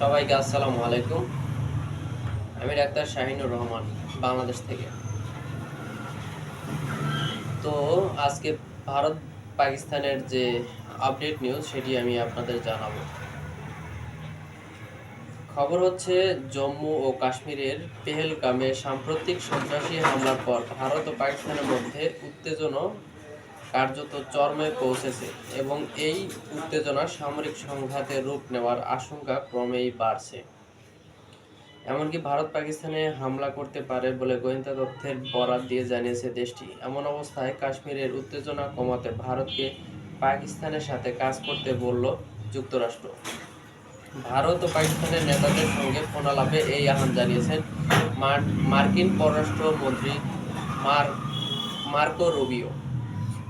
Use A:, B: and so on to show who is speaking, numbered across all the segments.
A: সবাইকে আসসালামু আলাইকুম। আমি ডাক্তার শাহিনুর রহমান, বাংলাদেশ থেকে। তো আজকে ভারত পাকিস্তানের যে আপডেট নিউজ সেটি আমি আপনাদের জানাব। খবর হচ্ছে, জম্মু ও কাশ্মীরের পেহেলগামে সাম্প্রতিক সন্ত্রাসী হামলার পর ভারত ও পাকিস্তানের মধ্যে উত্তেজনা কার্যত চরমে পৌঁছেছে এবং এই উত্তেজনা সামরিক সংঘাতে রূপ নেওয়ার আশঙ্কা ক্রমেই বাড়ছে। এমনকি ভারত পাকিস্তানে হামলা করতে পারে বলে গোয়েন্দা তথ্যের বরাত দিয়ে জানিয়েছে দেশটি। এমন অবস্থায় কাশ্মীরের উত্তেজনা কমাতে ভারতকে পাকিস্তানের সাথে কাজ করতে বলল যুক্তরাষ্ট্র। ভারত ও পাকিস্তানের নেতাদের সঙ্গে ফোনালাপে এই আহ্বান জানিয়েছেন মার্কিন পররাষ্ট্রমন্ত্রী মার মার্কো রুবিও।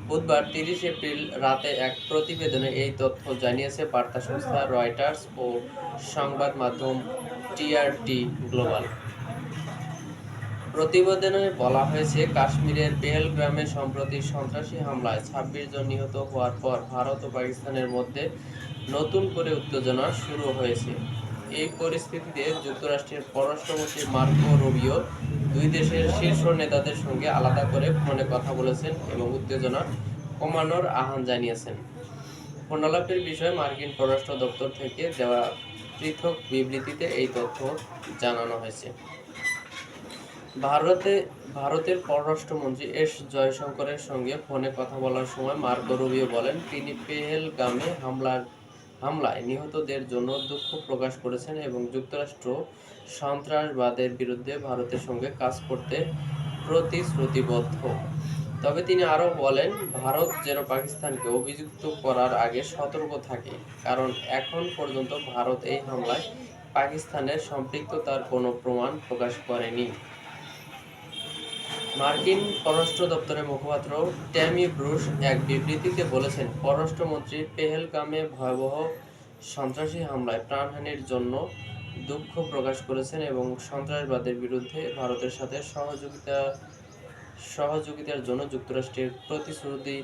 A: বুধবার তিরিশ এপ্রিল রাতে এক প্রতিবেদনে এই তথ্য জানিয়েছে বার্তা সংস্থা রয়টার্স ও সংবাদ মাধ্যম টিআরটি গ্লোবাল। প্রতিবেদনে বলা হয়েছে, কাশ্মীরের পেহেলগ্রামে সম্প্রতি সন্ত্রাসী হামলায় ছাব্বিশ জন নিহত হওয়ার পর ভারত ও পাকিস্তানের মধ্যে নতুন করে উত্তেজনা শুরু হয়েছে। এই পরিস্থিতিতে যুক্তরাষ্ট্রের পররাষ্ট্রমন্ত্রী মার্কো রুবিও দুই দেশের শীর্ষ নেতাদের সঙ্গে আলাদা করে ফোনে কথা বলেছেন এবং উত্তেজনা কমানোর আহ্বান জানিয়েছেন। ফোনালাপের বিষয়ে মার্কিন পররাষ্ট্র দপ্তর থেকে দেওয়া পৃথক বিবৃতিতে এই তথ্য জানানো হয়েছে। ভারতে, ভারতের পররাষ্ট্রমন্ত্রী এস জয়শঙ্করের সঙ্গে ফোনে কথা বলার সময় মার্কো রুবিও বলেন, তিনি পেহেলগামে হামলার হামলায় নিহতদের জন্য দুঃখ প্রকাশ করেছেন এবং যুক্তরাষ্ট্র সন্ত্রাসবাদের বিরুদ্ধে ভারতের সঙ্গে কাজ করতে প্রতিশ্রুতিবদ্ধ। তবে তিনি আরও বলেন, ভারত যেন পাকিস্তানকে অভিযুক্ত করার আগে সতর্ক থাকে, কারণ এখন পর্যন্ত ভারত এই হামলায় পাকিস্তানের সম্পৃক্ততার কোনো প্রমাণ প্রকাশ করেনি। মার্কিন পররাষ্ট্র দপ্তরের মুখপাত্র ট্যামি ব্রুশ এক বিবৃতিতে বলেছেন, পররাষ্ট্রমন্ত্রী পেহেলগামে ভয়াবহ সন্ত্রাসী হামলায় প্রাণহানির জন্য দুঃখ প্রকাশ করেছেন এবং সন্ত্রাসবাদের বিরুদ্ধে ভারতের সাথে সহযোগিতা, সহযোগিতার জন্য যুক্তরাষ্ট্রের প্রতিশ্রুতি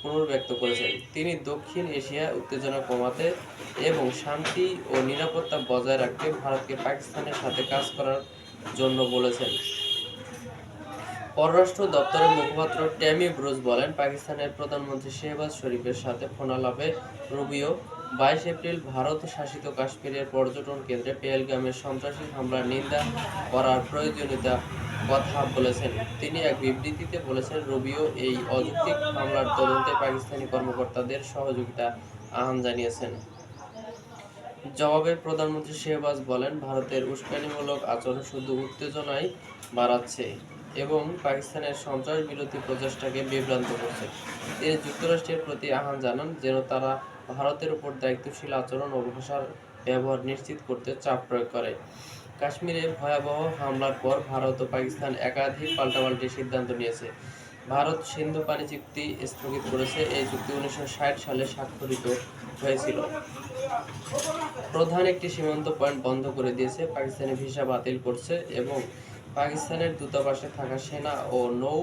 A: পুনর্ব্যক্ত করেছেন। তিনি দক্ষিণ এশিয়া উত্তেজনা কমাতে এবং শান্তি ও নিরাপত্তা বজায় রাখতে ভারতকে পাকিস্তানের সাথে কাজ করার জন্য বলেছেন। পররাষ্ট্র দপ্তরের মুখপাত্র ট্যামি ব্রুজ বলেন, পাকিস্তানের প্রধানমন্ত্রী শেহবাজ শরীফের সাথে ফোনালাপে রুবিও, বাইশ এপ্রিল ভারত শাসিত কাশ্মীরের পর্যটন কেন্দ্রে পেহেলগামের সন্ত্রাসী হামলার নিন্দা করার প্রয়োজনীয়তা কথা বলেছেন। তিনি এক বিবৃতিতে বলেছেন, রুবিও এই অযৌক্তিক হামলার তদন্তে পাকিস্তানি কর্মকর্তাদের সহযোগিতা আহ্বান জানিয়েছেন। জবাবে প্রধানমন্ত্রী শেহবাজ বলেন, ভারতের উস্কানিমূলক আচরণ শুধু উত্তেজনাই বাড়াচ্ছে। এবং পাকিস্তানের সন্ত্রাস বিরোধী প্রচেষ্টাকে বিভ্রান্ত করছে। তিনি যুক্তরাষ্ট্রের প্রতি আহ্বান জানান যেন তারা ভারতের উপর দায়িত্বশীল আচরণ ও ভাষার ব্যবহার নিশ্চিত করতে চাপ প্রয়োগ করে। কাশ্মীরে ভয়াবহ হামলার পর ভারত ও পাকিস্তান একাধিক পাল্টাপাল্টি সিদ্ধান্ত নিয়েছে। ভারত সিন্ধু পানি চুক্তি স্থগিত করেছে। এই চুক্তি উনিশশো ষাট সালে স্বাক্ষরিত হয়েছিল। প্রধান একটি সীমান্ত পয়েন্ট বন্ধ করে দিয়েছে। পাকিস্তানি ভিসা বাতিল করছে এবং পাকিস্তানের দূতাবাসে থাকা সেনা ও নৌ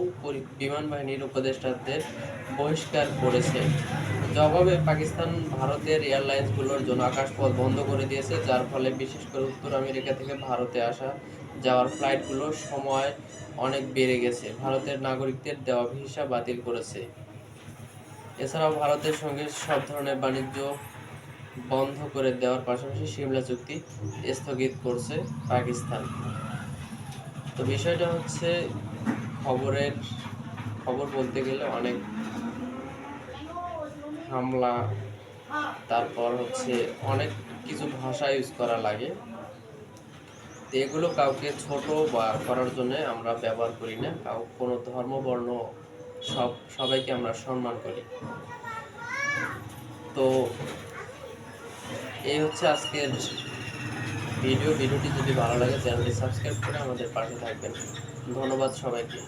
A: বিমান বাহিনীর উপদেষ্টাদের বহিষ্কার করেছে। জবাবে পাকিস্তান, ভারতের এয়ারলাইন্সগুলোর জন্য আকাশপথ বন্ধ করে দিয়েছে, যার ফলে বিশেষ করে উত্তর আমেরিকা থেকে ভারতে আসা যাওয়ার ফ্লাইটগুলোর সময় অনেক বেড়ে গেছে। ভারতের নাগরিকদের দেওয়া ভিসা বাতিল করেছে। এছাড়াও ভারতের সঙ্গে সব ধরনের বাণিজ্য বন্ধ করে দেওয়ার পাশাপাশি সিমলা চুক্তি স্থগিত করছে পাকিস্তান। তো বিষয়টা হচ্ছে খবরের, খবর বলতে গেলে অনেক হামলা, তারপর হচ্ছে অনেক কিছু ভাষা ইউজ করা লাগে। তো এগুলো কাউকে ছোট বা করার জন্য আমরা ব্যবহার করি না। কাউ, কোনো ধর্ম, বর্ণ, সব, সবাইকে আমরা সম্মান করি। তো এই হচ্ছে আজকের ভিডিও ভিডিওটি যদি ভালো লাগে চ্যানেলটি সাবস্ক্রাইব করে আমাদের পাশে থাকবেন। ধন্যবাদ সবাইকে।